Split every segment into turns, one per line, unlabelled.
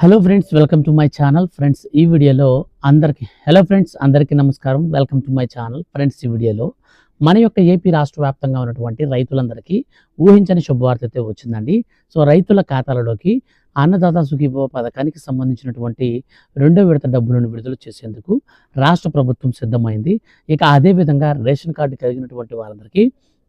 Hello friends welcome to my channel friends ఈ వీడియోలో అందరికి హలో ఫ్రెండ్స్ అందరికీ నమస్కారం. Welcome to my channel friends ఈ వీడియోలో మన యొక్క ఏపీ రాష్ట్ర వ్యాప్తంగా ఉన్నటువంటి రైతులందరికీ ఊహించని శుభవార్త అయితే వచ్చిందండి. సో రైతుల ఖాతాలలోకి అన్నదాత సుఖీభవ పథకానికి సంబంధించినటువంటి రెండో విడత డబ్బులను విడుదల చేసేందుకు రాష్ట్ర ప్రభుత్వం సిద్ధమైంది. ఇక అదేవిధంగా రేషన్ కార్డు కలిగినటువంటి వారందరికీ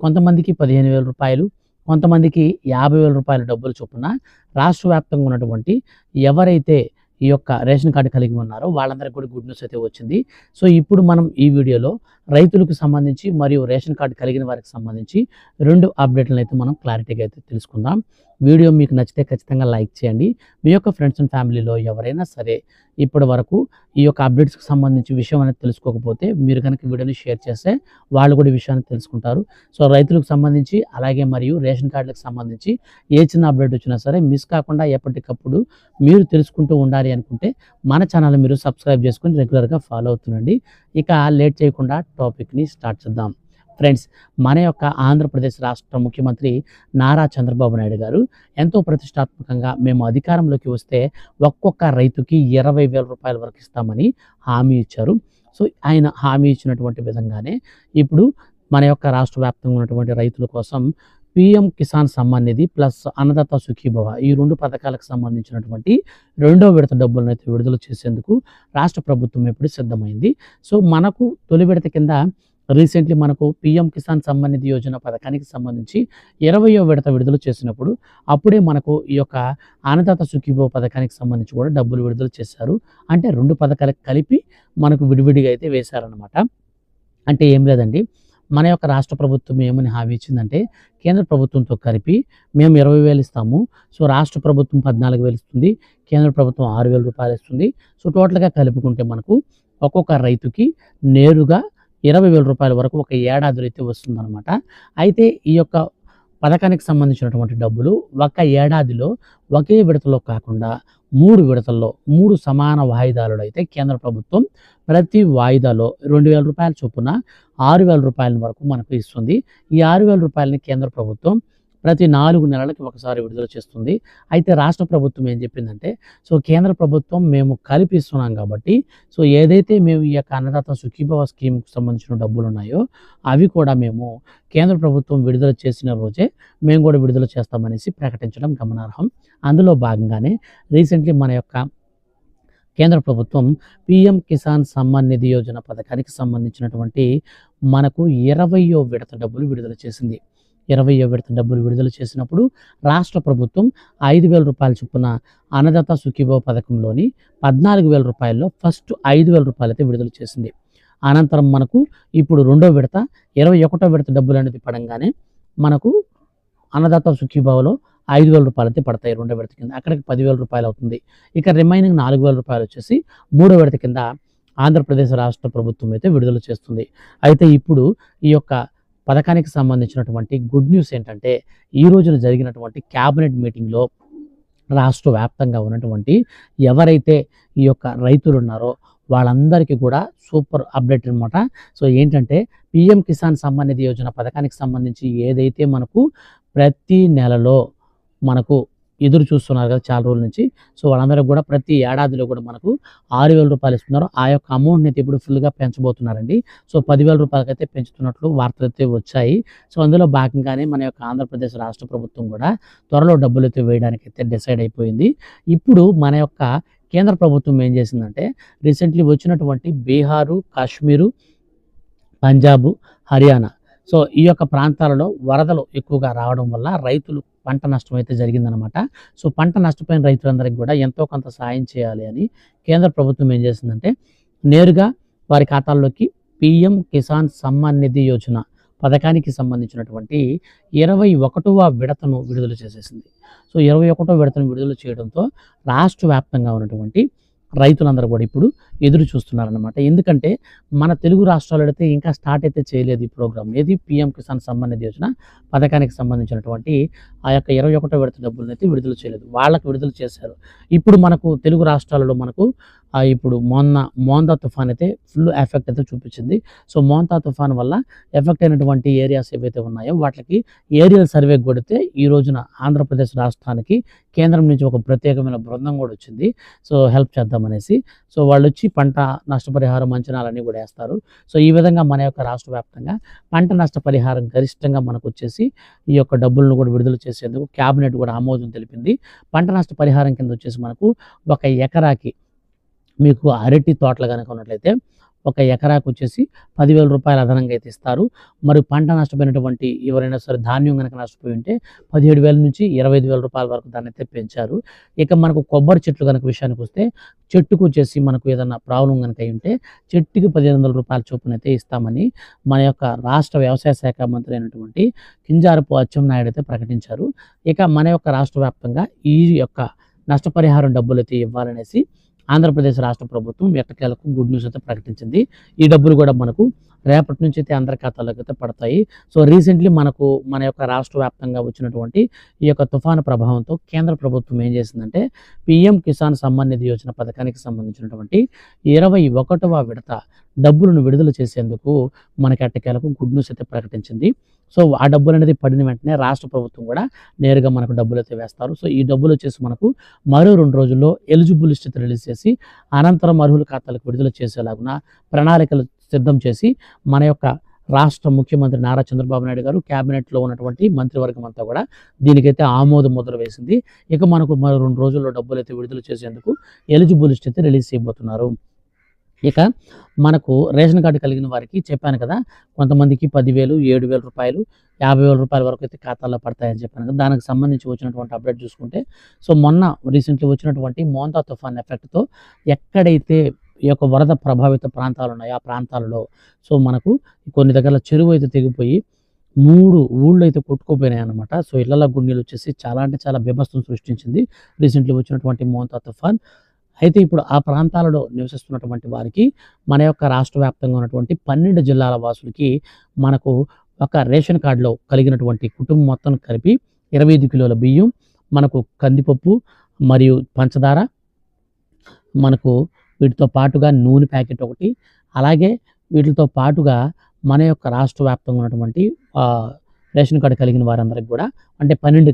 కొంతమందికి పదిహేను వేల రూపాయలు కొంతమందికి యాభై వేల రూపాయల డబ్బులు చొప్పున రాష్ట్ర వ్యాప్తంగా ఉన్నటువంటి ఎవరైతే ఈ యొక్క రేషన్ కార్డు కలిగి ఉన్నారో వాళ్ళందరికీ కూడా గుడ్ న్యూస్ అయితే వచ్చింది. సో ఇప్పుడు మనం ఈ వీడియోలో రైతులకు సంబంధించి మరియు రేషన్ కార్డు కలిగిన వారికి సంబంధించి రెండు అప్డేట్లను అయితే మనం క్లారిటీగా అయితే తెలుసుకుందాం. వీడియో మీకు నచ్చితే ఖచ్చితంగా లైక్ చేయండి. మీ యొక్క ఫ్రెండ్స్ అండ్ ఫ్యామిలీలో ఎవరైనా సరే ఇప్పటి వరకు ఈ యొక్క అప్డేట్స్కి సంబంధించి విషయం అనేది తెలుసుకోకపోతే మీరు కనుక వీడియోని షేర్ చేస్తే వాళ్ళు కూడా విషయాన్ని తెలుసుకుంటారు. సో రైతులకు సంబంధించి అలాగే మరియు రేషన్ కార్డులకు సంబంధించి ఏ చిన్న అప్డేట్ వచ్చినా సరే మిస్ కాకుండా ఎప్పటికప్పుడు మీరు తెలుసుకుంటూ ఉండాలి అనుకుంటే మన ఛానల్ మీరు సబ్స్క్రైబ్ చేసుకుని రెగ్యులర్గా ఫాలో అవుతుండండి. ఇక లేట్ చేయకుండా టాపిక్ని స్టార్ట్ చేద్దాం. ఫ్రెండ్స్ మన యొక్క ఆంధ్రప్రదేశ్ రాష్ట్ర ముఖ్యమంత్రి నారా చంద్రబాబు నాయుడు గారు ఎంతో ప్రతిష్టాత్మకంగా మేము అధికారంలోకి వస్తే ఒక్కొక్క రైతుకి ఇరవై వేల రూపాయల వరకు ఇస్తామని హామీ ఇచ్చారు. సో ఆయన హామీ ఇచ్చినటువంటి విధంగానే ఇప్పుడు మన యొక్క రాష్ట్ర వ్యాప్తంగా ఉన్నటువంటి రైతుల కోసం పిఎం కిసాన్ సమ్మాన్ నిధి ప్లస్ అన్నదాత సుఖీభవ ఈ రెండు పథకాలకు సంబంధించినటువంటి రెండో విడత డబ్బులను అయితే విడుదల చేసేందుకు రాష్ట్ర ప్రభుత్వం ఇప్పుడు సిద్ధమైంది. సో మనకు తొలి విడత కింద రీసెంట్లీ మనకు పిఎం కిసాన్ సంబంధిత యోజన పథకానికి సంబంధించి ఇరవయో విడత విడుదల చేసినప్పుడు అప్పుడే మనకు ఈ యొక్క అన్నదాత సుఖీభో పథకానికి సంబంధించి కూడా డబ్బులు విడుదల చేశారు. అంటే రెండు పథకాలకు కలిపి మనకు విడివిడిగా అయితే వేశారనమాట అంటే ఏం లేదండి. మన యొక్క రాష్ట్ర ప్రభుత్వం ఏమని హామీ ఇచ్చిందంటే కేంద్ర ప్రభుత్వంతో కలిపి మేము ఇరవై వేలు ఇస్తాము. సో రాష్ట్ర ప్రభుత్వం పద్నాలుగు వేలు ఇస్తుంది. కేంద్ర ప్రభుత్వం ఆరు వేల రూపాయలు ఇస్తుంది. సో టోటల్గా కలుపుకుంటే మనకు ఒక్కొక్క రైతుకి నేరుగా ఇరవై వేల రూపాయల వరకు ఒక ఏడాదిలో అయితే వస్తుందన్నమాట. అయితే ఈ యొక్క పథకానికి సంబంధించినటువంటి డబ్బులు ఒక ఏడాదిలో ఒకే విడతలో కాకుండా మూడు విడతల్లో మూడు సమాన వాయిదాలలో అయితే కేంద్ర ప్రభుత్వం ప్రతి వాయిదాలో రెండు వేల రూపాయల చొప్పున ఆరు వేల రూపాయల వరకు మనకు ఇస్తుంది. ఈ ఆరు వేల రూపాయలని కేంద్ర ప్రభుత్వం ప్రతి నాలుగు నెలలకి ఒకసారి విడుదల చేస్తుంది. అయితే రాష్ట్ర ప్రభుత్వం ఏం చెప్పిందంటే సో కేంద్ర ప్రభుత్వం మేము కల్పిస్తున్నాం కాబట్టి సో ఏదైతే మేము ఈ యొక్క అన్నదాత సుఖీభవ స్కీమ్కి సంబంధించిన డబ్బులు ఉన్నాయో అవి కూడా మేము కేంద్ర ప్రభుత్వం విడుదల చేసిన రోజే మేము కూడా విడుదల చేస్తామనేసి ప్రకటించడం గమనార్హం. అందులో భాగంగానే రీసెంట్లీ మన యొక్క కేంద్ర ప్రభుత్వం పిఎం కిసాన్ సమ్మాన్ నిధి యోజన పథకానికి సంబంధించినటువంటి మనకు ఇరవయో విడత డబ్బులు విడుదల చేసింది. ఇరవై విడత డబ్బులు విడుదల చేసినప్పుడు రాష్ట్ర ప్రభుత్వం ఐదు వేల రూపాయల చొప్పున అన్నదాత సుఖీభవ పథకంలోని పద్నాలుగు వేల రూపాయల్లో ఫస్ట్ ఐదు వేల రూపాయలైతే విడుదల చేసింది. అనంతరం మనకు ఇప్పుడు రెండో విడత ఇరవై ఒకటో విడత డబ్బులు అనేది పడంగానే మనకు అన్నదాత సుఖీభావలో ఐదు వేల రూపాయలు అయితే పడతాయి రెండో విడత కింద. అక్కడికి పదివేల రూపాయలు అవుతుంది. ఇక రిమైనింగ్ నాలుగు వేల రూపాయలు వచ్చేసి మూడో విడత కింద ఆంధ్రప్రదేశ్ రాష్ట్ర ప్రభుత్వం అయితే విడుదల చేస్తుంది. అయితే ఇప్పుడు ఈ యొక్క పథకానికి సంబంధించినటువంటి గుడ్ న్యూస్ ఏంటంటే ఈ రోజున జరిగినటువంటి క్యాబినెట్ మీటింగ్లో రాష్ట్ర వ్యాప్తంగా ఉన్నటువంటి ఎవరైతే ఈ యొక్క రైతులు ఉన్నారో వాళ్ళందరికీ కూడా సూపర్ అప్డేట్ అనమాట సో ఏంటంటే పిఎం కిసాన్ సమ్మాన్ నిధి యోజన పథకానికి సంబంధించి ఏదైతే మనకు ప్రతి నెలలో మనకు ఎదురు చూస్తున్నారు కదా చాలా రోజుల నుంచి. సో వాళ్ళందరికీ కూడా ప్రతి ఏడాదిలో కూడా మనకు ఆరు వేల రూపాయలు ఇస్తున్నారు. ఆ యొక్క అమౌంట్ని అయితే ఇప్పుడు ఫుల్గా పెంచబోతున్నారండి. సో పదివేల రూపాయలకైతే పెంచుతున్నట్లు వార్తలు అయితే వచ్చాయి. సో అందులో భాగంగానే మన యొక్క ఆంధ్రప్రదేశ్ రాష్ట్ర ప్రభుత్వం కూడా త్వరలో డబ్బులు అయితే వేయడానికి అయితే డిసైడ్ అయిపోయింది. ఇప్పుడు మన యొక్క కేంద్ర ప్రభుత్వం ఏం చేసిందంటే రీసెంట్లీ వచ్చినటువంటి బీహారు కాశ్మీరు పంజాబ్ హర్యానా. సో ఈ యొక్క ప్రాంతాలలో వరదలు ఎక్కువగా రావడం వల్ల రైతులు పంట నష్టం అయితే జరిగిందనమాట సో పంట నష్టపోయిన రైతులందరికీ కూడా ఎంతో కొంత సాయం చేయాలి అని కేంద్ర ప్రభుత్వం ఏం చేసిందంటే నేరుగా వారి ఖాతాల్లోకి పిఎం కిసాన్ సమ్మాన్ నిధి యోజన పథకానికి సంబంధించినటువంటి ఇరవై ఒకటవ విడతను విడుదల చేసేసింది. సో ఇరవై ఒకటో విడతను విడుదల చేయడంతో రాష్ట్ర వ్యాప్తంగా ఉన్నటువంటి రైతులందరూ కూడా ఇప్పుడు ఎదురు చూస్తున్నారనమాట ఎందుకంటే మన తెలుగు రాష్ట్రాలు అయితే ఇంకా స్టార్ట్ అయితే చేయలేదు ఈ ప్రోగ్రామ్. ఏది? పిఎం కిసాన్ సంబంధిత యోజన పథకానికి సంబంధించినటువంటి ఆ యొక్క ఇరవై ఒకటో విడత డబ్బులను అయితే విడుదల చేయలేదు. వాళ్ళకి విడుదల చేశారు. ఇప్పుడు మనకు తెలుగు రాష్ట్రాలలో మనకు ఇప్పుడు మొన్న మోందా తుఫాన్ అయితే ఫుల్ ఎఫెక్ట్ అయితే చూపించింది. సో మోంతా తుఫాన్ వల్ల ఎఫెక్ట్ అయినటువంటి ఏరియాస్ ఏవైతే ఉన్నాయో వాటికి ఏరియల్ సర్వే కొడితే ఈ రోజున ఆంధ్రప్రదేశ్ రాష్ట్రానికి కేంద్రం నుంచి ఒక ప్రత్యేకమైన బృందం కూడా వచ్చింది. So help చేద్దామనేసి. సో వాళ్ళు వచ్చి పంట నష్టపరిహారం అంచనాలన్నీ కూడా వేస్తారు. సో ఈ విధంగా మన యొక్క రాష్ట్ర వ్యాప్తంగా పంట నష్టపరిహారం గరిష్టంగా మనకు వచ్చేసి ఈ యొక్క డబ్బులను కూడా విడుదల చేసేందుకు క్యాబినెట్ కూడా ఆమోదం తెలిపింది. పంట నష్టపరిహారం కింద వచ్చేసి మనకు ఒక ఎకరాకి మీకు అరటి తోటలు కనుక ఉన్నట్లయితే ఒక ఎకరాకు వచ్చేసి పదివేల రూపాయలు అదనంగా అయితే ఇస్తారు. మరి పంట నష్టపోయినటువంటి ఎవరైనా సరే ధాన్యం కనుక నష్టపోయి ఉంటే పదిహేడు వేల నుంచి ఇరవై ఐదు వేల రూపాయల వరకు దాన్ని అయితే పెంచారు. ఇక మనకు కొబ్బరి చెట్లు కనుక విషయానికి వస్తే చెట్టుకు వచ్చేసి మనకు ఏదైనా ప్రాబ్లం కనుక అయి ఉంటే చెట్టుకి పదిహేను వందల రూపాయల చొప్పున అయితే ఇస్తామని మన యొక్క రాష్ట్ర వ్యవసాయ శాఖ మంత్రి అయినటువంటి కింజారపు అచ్చెన్నాయుడు అయితే ప్రకటించారు. ఇక మన యొక్క రాష్ట్ర వ్యాప్తంగా ఈ యొక్క నష్టపరిహారం డబ్బులు అయితే ఇవ్వాలనేసి ఆంధ్రప్రదేశ్ రాష్ట్ర ప్రభుత్వం ఎట్టకేలకు గుడ్ న్యూస్ అయితే ప్రకటించింది. ఈ డబ్బులు కూడా మనకు రేపటి నుంచి అయితే అందరి ఖాతాలోకి అయితే పడతాయి. సో రీసెంట్లీ మనకు మన యొక్క రాష్ట్ర వ్యాప్తంగా వచ్చినటువంటి ఈ యొక్క తుఫాను ప్రభావంతో కేంద్ర ప్రభుత్వం ఏం చేసిందంటే పిఎం కిసాన్ సమ్మాన్ నిధి యోజన పథకానికి సంబంధించినటువంటి ఇరవై ఒకటవ విడత డబ్బులను విడుదల చేసేందుకు మనకి అట్టకేలకు గుడ్ న్యూస్ అయితే ప్రకటించింది. సో ఆ డబ్బులు అనేది పడిన వెంటనే రాష్ట్ర ప్రభుత్వం కూడా నేరుగా మనకు డబ్బులు అయితే వేస్తారు. సో ఈ డబ్బులు వచ్చేసి మనకు మరో రెండు రోజుల్లో ఎలిజిబుల్ లిస్ట్ అయితే రిలీజ్ చేసి అనంతరం అర్హుల ఖాతాలకు విడుదల చేసేలాగున ప్రణాళికలు సిద్ధం చేసి మన యొక్క రాష్ట్ర ముఖ్యమంత్రి నారా చంద్రబాబు నాయుడు గారు క్యాబినెట్లో ఉన్నటువంటి మంత్రివర్గం అంతా కూడా దీనికైతే ఆమోద ముద్ర వేసింది. ఇక మనకు మరో రెండు రోజుల్లో డబ్బులు అయితే విడుదల చేసేందుకు ఎలిజిబుల్ లిస్ట్ అయితే రిలీజ్ చేయబోతున్నారు. ఇక మనకు రేషన్ కార్డు కలిగిన వారికి చెప్పాను కదా కొంతమందికి పదివేలు ఏడు వేల రూపాయలు యాభై వేల రూపాయల వరకు అయితే ఖాతాల్లో పడతాయని చెప్పాను కదా. దానికి సంబంధించి వచ్చినటువంటి అప్డేట్ చూసుకుంటే సో మొన్న రీసెంట్లీ వచ్చినటువంటి మోంతా తుఫాన్ ఎఫెక్ట్తో ఎక్కడైతే ఈ యొక్క వరద ప్రభావిత ప్రాంతాలు ఉన్నాయి. ఆ ప్రాంతాలలో సో మనకు కొన్ని దగ్గర చెరువు అయితే తెగిపోయి మూడు ఊళ్ళు అయితే కొట్టుకుపోయినాయి అనమాట సో ఇళ్ళలో గుండెలు వచ్చేసి చాలా అంటే చాలా బీభత్సం సృష్టించింది రీసెంట్లీ వచ్చినటువంటి మోంతా తుఫాన్. అయితే ఇప్పుడు ఆ ప్రాంతాలలో నివసిస్తున్నటువంటి వారికి మన యొక్క రాష్ట్ర వ్యాప్తంగా ఉన్నటువంటి పన్నెండు జిల్లాల వాసులకి మనకు ఒక రేషన్ కార్డులో కలిగినటువంటి కుటుంబం మొత్తం కలిపి ఇరవై ఐదు కిలోల బియ్యం మనకు కందిపప్పు మరియు పంచదార మనకు వీటితో పాటుగా నూనె ప్యాకెట్ ఒకటి అలాగే వీటితో పాటుగా మన యొక్క రాష్ట్ర వ్యాప్తంగా ఉన్నటువంటి రేషన్ కార్డు కలిగిన వారందరికి కూడా అంటే పన్నెండు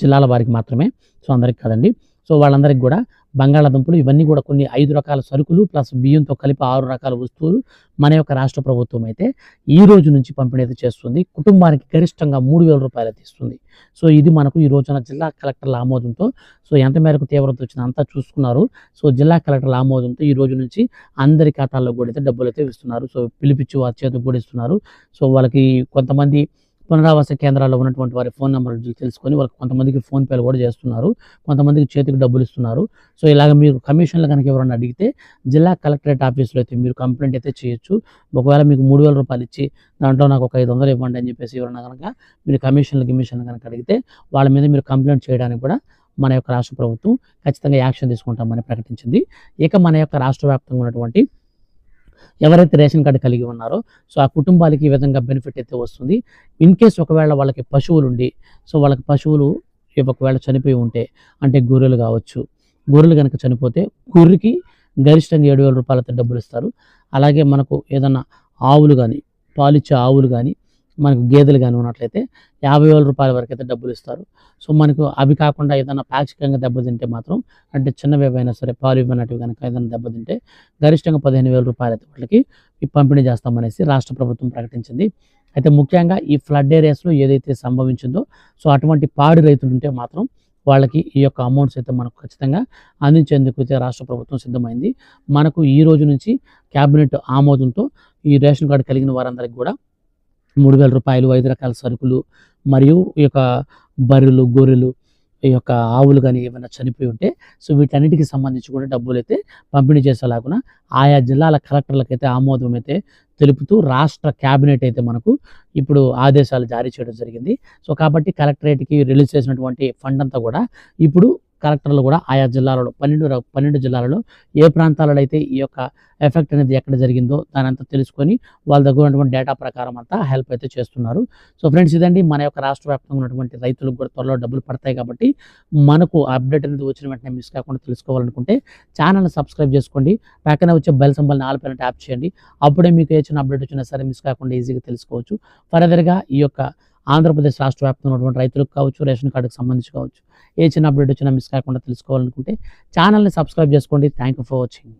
జిల్లాల వారికి మాత్రమే సో అందరికి కదండి. సో వాళ్ళందరికీ కూడా బంగాళాదుంపలు ఇవన్నీ కూడా కొన్ని ఐదు రకాల సరుకులు ప్లస్ బియ్యంతో కలిపి ఆరు రకాల వస్తువులు మన యొక్క రాష్ట్ర ప్రభుత్వం అయితే ఈ రోజు నుంచి పంపిణీ అయితే చేస్తుంది. కుటుంబానికి గరిష్టంగా మూడు వేల రూపాయలు తీస్తుంది ఇస్తుంది. సో ఇది మనకు ఈ రోజున జిల్లా కలెక్టర్ల ఆమోదంతో సో ఎంత మేరకు తీవ్రత వచ్చిన అంతా చూసుకున్నారు. సో జిల్లా కలెక్టర్ల ఆమోదంతో ఈ రోజు నుంచి అందరి ఖాతాల్లో కూడా అయితే డబ్బులు అయితే ఇస్తున్నారు. సో పిలిపించి వారి చేతికి కూడా ఇస్తున్నారు. సో వాళ్ళకి కొంతమంది పునరావాస కేంద్రాల్లో ఉన్నటువంటి వారి ఫోన్ నెంబర్లు తెలుసుకొని వాళ్ళకి కొంతమందికి ఫోన్ పేలు కూడా చేస్తున్నారు. కొంతమందికి చేతికి డబ్బులు ఇస్తున్నారు. సో ఇలాగ మీరు కమిషన్లు కనుక ఎవరైనా అడిగితే జిల్లా కలెక్టరేట్ ఆఫీస్లో అయితే మీరు కంప్లైంట్ అయితే చేయొచ్చు. ఒకవేళ మీకు మూడు వేల రూపాయలు ఇచ్చి దాంట్లో నాకు ఒక ఐదు వందలు ఇవ్వండి అని చెప్పేసి ఎవరైనా కనుక మీరు కమిషన్లు గిమిషన్లు కనుక అడిగితే వాళ్ళ మీద మీరు కంప్లైంట్ చేయడానికి కూడా మన యొక్క రాష్ట్ర ప్రభుత్వం ఖచ్చితంగా యాక్షన్ తీసుకుంటామని ప్రకటించింది. ఇక మన యొక్క రాష్ట్ర వ్యాప్తంగా ఉన్నటువంటి ఎవరైతే రేషన్ కార్డు కలిగి ఉన్నారో సో ఆ కుటుంబాలకి ఈ విధంగా బెనిఫిట్ అయితే వస్తుంది. ఇన్ కేస్ ఒకవేళ వాళ్ళకి పశువులు ఉండి సో వాళ్ళకి పశువులు ఒకవేళ చనిపోయి ఉంటే అంటే గొర్రెలు కావచ్చు గొర్రెలు కనుక చనిపోతే గొర్రెకి గరిష్టంగా ఏడు వేల రూపాయలతో డబ్బులు ఇస్తారు. అలాగే మనకు ఏదన్నా ఆవులు కానీ పాలిచ్చే ఆవులు కానీ మనకు గేదెలు కానీ ఉన్నట్లయితే యాభై వేల రూపాయల వరకు అయితే డబ్బులు ఇస్తారు. సో మనకు అవి కాకుండా ఏదైనా పాక్షికంగా దెబ్బతింటే మాత్రం అంటే చిన్నవి ఏవైనా సరే పాలు ఇవ్వనటివి కనుక ఏదైనా దెబ్బతింటే గరిష్టంగా పదిహేను వేల రూపాయలు అయితే వాళ్ళకి ఈ పంపిణీ చేస్తామనేసి రాష్ట్ర ప్రభుత్వం ప్రకటించింది. అయితే ముఖ్యంగా ఈ ఫ్లడ్ ఏరియాస్లో ఏదైతే సంభవించిందో సో అటువంటి పాడి రైతులు ఉంటే మాత్రం వాళ్ళకి ఈ యొక్క అమౌంట్స్ అయితే మనకు ఖచ్చితంగా అందించేందుకు అయితే రాష్ట్ర ప్రభుత్వం సిద్ధమైంది. మనకు ఈ రోజు నుంచి క్యాబినెట్ ఆమోదంతో ఈ రేషన్ కార్డు కలిగిన వారందరికీ కూడా మూడు వేల రూపాయలు ఐదు రకాల సరుకులు మరియు ఈ యొక్క బర్రెలు గొర్రెలు ఈ యొక్క ఆవులు కానీ ఏమైనా చనిపోయి ఉంటే సో వీటన్నిటికి సంబంధించి కూడా డబ్బులు అయితే పంపిణీ చేసేలాగున ఆయా జిల్లాల కలెక్టర్లకు అయితే ఆమోదం అయితే తెలుపుతూ రాష్ట్ర క్యాబినెట్ అయితే మనకు ఇప్పుడు ఆదేశాలు జారీ చేయడం జరిగింది. సో కాబట్టి కలెక్టరేట్కి రిలీజ్ చేసినటువంటి ఫండ్ అంతా కూడా ఇప్పుడు కలెక్టర్లు కూడా ఆయా జిల్లాలలో పన్నెండు పన్నెండు జిల్లాలలో ఏ ప్రాంతాలలో అయితే ఈ యొక్క ఎఫెక్ట్ అనేది ఎక్కడ జరిగిందో దాని అంతా తెలుసుకొని వాళ్ళ దగ్గర ఉన్నటువంటి డేటా ప్రకారం అంతా హెల్ప్ అయితే చేస్తున్నారు. సో ఫ్రెండ్స్ ఇదండి మన యొక్క రాష్ట్ర వ్యాప్తంగా ఉన్నటువంటి రైతులకు కూడా త్వరలో డబ్బులు పడతాయి కాబట్టి మనకు అప్డేట్ అనేది వచ్చిన వెంటనే మిస్ కాకుండా తెలుసుకోవాలనుకుంటే ఛానల్ని సబ్స్క్రైబ్ చేసుకోండి. పక్కన వచ్చే బెల్ సింబల్ని నాలుగు పైన ట్యాప్ చేయండి. అప్పుడే మీకు ఏ చిన్న అప్డేట్ వచ్చినా సరే మిస్ కాకుండా ఈజీగా తెలుసుకోవచ్చు. ఫర్దర్గా ఈ యొక్క ఆంధ్రప్రదేశ్ రాష్ట్ర వ్యాప్తంగా ఉన్నటువంటి రైతులకు కావచ్చు రేషన్ కార్డుకు సంబంధించి కావచ్చు ఏ చిన్న అప్డేట్ వచ్చినా మిస్ కాకుండా తెలుసుకోవాలనుకుంటే ఛానల్ని సబ్స్క్రైబ్ చేసుకోండి. Thank you for watching